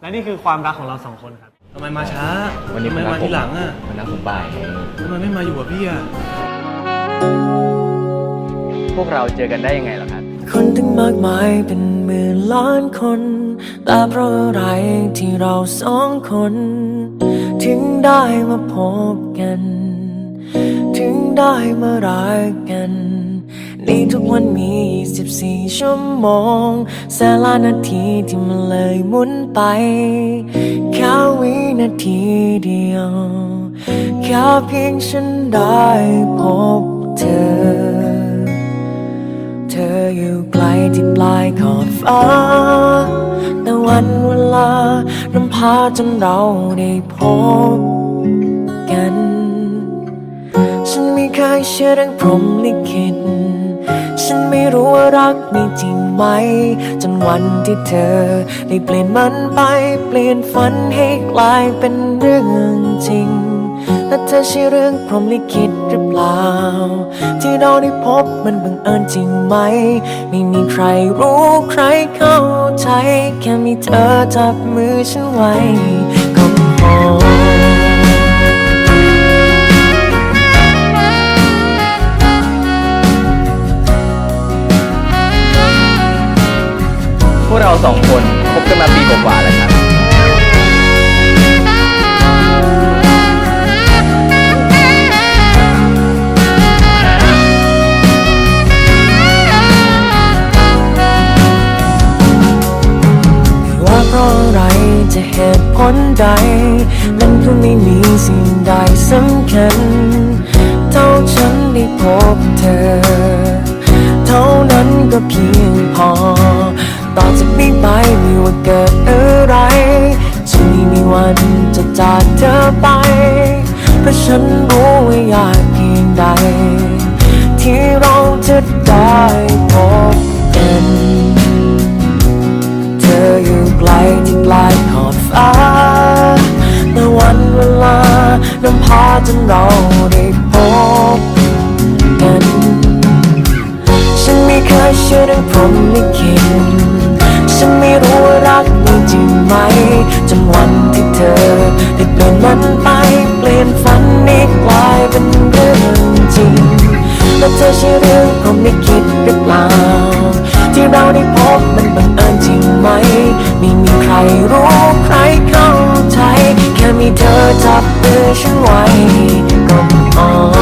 และนี่คือความรักของเราสองคนครับ ทำไมมาช้าวันนี้ทำไมมาทีหลังอะวันนั้นผมบ่ายไงทำไมไม่มาอยู่กับพี่อะ พวกเราเจอกันได้ยังไงล่ะครับ คนตั้งมากมายเป็นหมื่นล้านคน แต่เพราะอะไรที่เราสองคน ถึงได้มาพบกัน ถึงได้มารักกัน ในทุกวันมี 24 ชั่วโมงแสนล้านนาทีที่มันเลยหมุนไปแค่วินาทีเดียวแค่เพียงฉันได้พบเธอ เธออยู่ไกลที่ปลายขอบฟ้า แต่วันเวลานำพาจนเราได้พบกัน ฉันไม่เคยเชื่อเรื่องพรหมลิขิต ฉันไม่รู้ว่ารักมีจริงไหม จนวันที่เธอได้เปลี่ยนมันไป เปลี่ยนฝันให้กลายเป็นเรื่องจริง และเธอใช่เรื่องพรหมลิขิตหรือเปล่า ที่เราได้พบมันบังเอิญจริงไหม ไม่มีใครรู้ใครเข้าใจ แค่มีเธอจับมือฉันไว้ก็พอ วกเราสองคนคบกันมาปีกว่าๆแล้วครับ ว่าเพราะอะไรจะเหตุผลใด มันก็ไม่มีสิ่งใดสำคัญ เท่าฉันได้พบเธอ เท่านั้นก็เพียง ราะฉันรู้ว่ายากเพียงใด ที่เราจะได้พบกัน เธออยู่ไกลที่ปลายขอบฟ้าแต่วันเวลานำพาจนเราได้พบกันฉันไม่เคยเชื่อเรื่องพรหมลิขิตฉันไม่รู้ว่ารักมีจริงไหมจนวันที่เธอได้เปลี่ยนมัน และเธอใช่เรื่องพรหมลิขิตหรือเปล่า ที่เราได้พบมันบังเอิญจริงไหม ไม่มีใครรู้ใครเข้าใจ แค่มีเธอจับมือฉันไว้ก็พอ